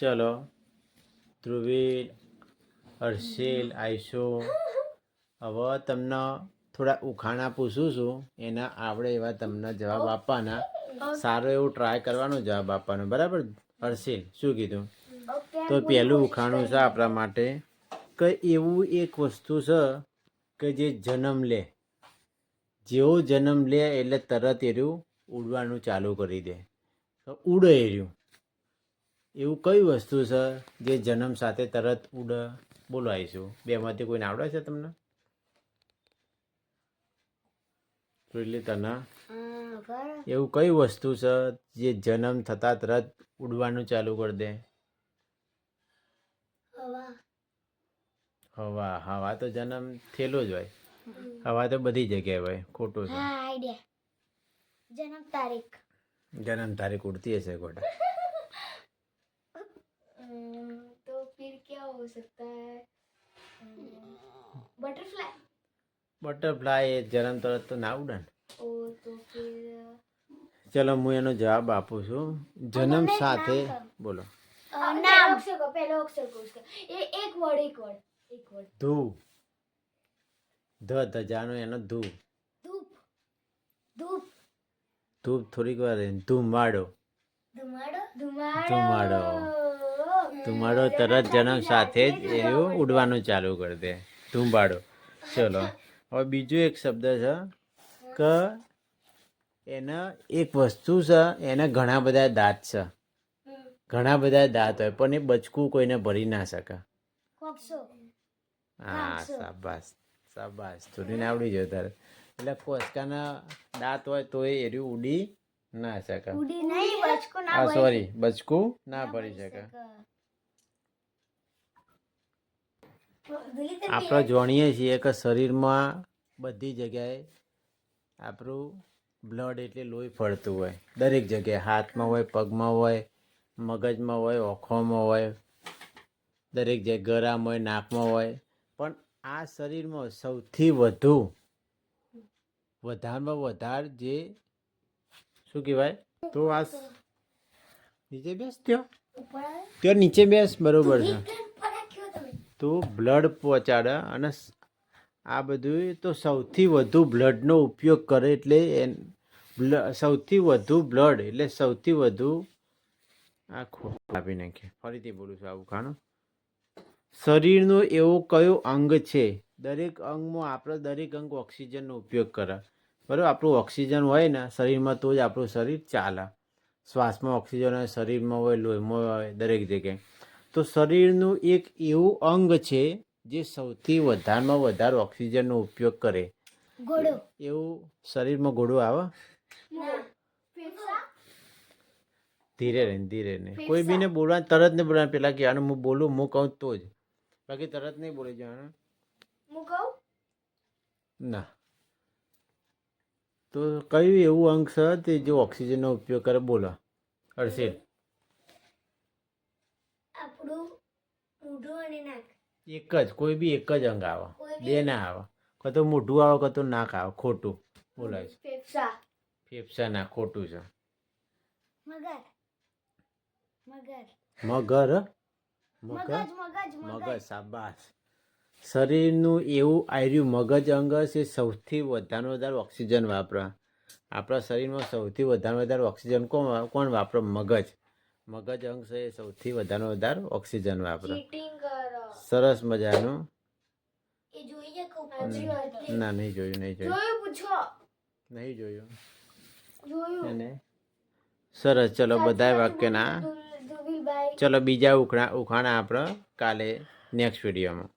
ચલો. ધ્રુવીલ હર્ષિલ આઈશો. હવે તમને થોડા ઉખાણા પૂછું છું. એના આવડે એવા તમને જવાબ આપવાના. સારો એવું ટ્રાય કરવાનો જવાબ આપવાનો. બરાબર? હર્ષિલ શું કીધું? તો પહેલું ઉખાણું છે આપણા માટે કે એવું એક વસ્તુ છે કે જે જન્મ લે. જેવો જન્મ લે એટલે તરત એર્યું ઉડવાનું ચાલુ કરી દે. તો ઉડે એર્યું. એવું કઈ વસ્તુ છે જે જન્મ સાથે તરત ઉડ બોલાવીશું? બેમાંથી કોઈને આવડે છે તમને? એટલે એવું કઈ વસ્તુ છે જે જન્મ થતાં તરત ઉડવાનું ચાલુ કરી દે? હવા. હવા. તો જન્મ થયેલો જ હોય. હવા તો બધી જગ્યાએ હોય. ખોટું છે. જન્મ તારીખ. જન્મ તારીખ ઉડતી હશે ગોટા हो सकता है बटरफ्लाई બટરફ્લાય એ જન્મ તરત તો ના ઉડે ને ओ तो फिर ચલો હું એનો જવાબ આપું છું જન્મ સાથે બોલો नाम अक्षर को पहले अक्षर को उसका ये एक वर्ड एक वर्ड एक वर्ड ધૂ ધ ધજાનો એનો ધૂ धूप धूप ધૂપ થોડીક વાર રહીને ધુમાડો धुमाड़ो धुमाड़ो ધુમાડો ધુમાડો તરત જન્મ સાથે જ એવું ઉડવાનું ચાલુ કરી દે. ધુમાડો ચલો. હવે બીજું એક શબ્દ છે. કે એને એક વસ્તુ છે. એને ઘણા બધા દાંત છે. ઘણા બધા દાંત હોય પણ એ બચકું કોઈને ભરી ના શકે. હા શાબાશ. શાબાશ. થોડીને આવડી જો તારે. એટલે કોસકાના દાંત હોય તો એ એર્યું ઉડી ના શકે. સોરી બચકું ના ભરી. શકે. આપણે જાણીએ છીએ કે શરીરમાં બધી જગ્યાએ આપણું બ્લડ એટલે લોહી ફરતું હોય. દરેક જગ્યાએ હાથમાં હોય, પગમાં હોય, મગજમાં હોય, ઓખોમાં હોય, દરેક જગ્યાએ ગરામ હોય, નાકમાં હોય. પણ આ શરીરમાં સૌથી વધુ, વધારમાં વધાર જે, શું કહેવાય? તો આ નીચે બેસ ત્યો. ત્યો નીચે બેસ, બરોબર છે. તો બ્લડ પહોંચાડે અને આ બધું તો સૌથી વધુ બ્લડનો ઉપયોગ કરે એટલે સૌથી વધુ બ્લડ એટલે સૌથી વધુ આ ખો આપી નાખીએ ફરીથી બોલું છું આવું ખાણું શરીરનો એવો કયો અંગ છે? દરેક અંગમાં આપણે દરેક અંગ ઓક્સિજનનો ઉપયોગ કરે. બરાબર? આપણું ઓક્સિજન હોય ને, શરીરમાં તો જ આપણું શરીર ચાલે. શ્વાસમાં ઓક્સિજન હોય, શરીરમાં હોય, લોહીમાં હોય, દરેક જગ્યાએ. તો શરીરનું એક એવું અંગ છે જે સૌથી વધારેમાં વધારે ઓક્સિજનનો ઉપયોગ કરે. એવું શરીરમાં ઘોડો આવે? ધીરે રહે ધીરે ને કોઈ બીને બોલવા તરત ને બોલવાનું. પેલા કે આનું હું બોલું હું કહું તો જ. બાકી તરત નહીં બોલે જવાનું. ના. તો કયું એવું અંગ છે તે જે ઓક્સિજનનો ઉપયોગ કરે? બોલો. અડસેઠ મોઢું અને નાક. એક જ કોઈ બી એક જ અંગ આવે. બે ના આવે. કતો મોઢું આવે કતો નાક આવે. ખોટું બોલાય છે. ફેફસા. ફેફસા ના ખોટું છે. મગર. મગર. મગર? મગજ મગજ મગજ. સાબાસ શરીરનું એવું આયર્યું મગજ અંગ છે સૌથી વધારે વધારે ઓક્સિજન વાપરે. આપણા શરીરમાં સૌથી વધારે વધારે ઓક્સિજન કોણ કોણ વાપરો? મગજ. મગજ અંગ છે એ સૌથી વધારે વધારે ઓક્સિજન વાપરે. સરસ મજાનું. ના નહીં જોયું નહીં જોયું. જોયું પૂછો. નહીં જોયું. જોયું. અને સરસ ચલો બધા વાક્યના. ચલો બીજા ઉખણા ઉખાણા આપણે કાલે નેક્સ્ટ વિડીયોમાં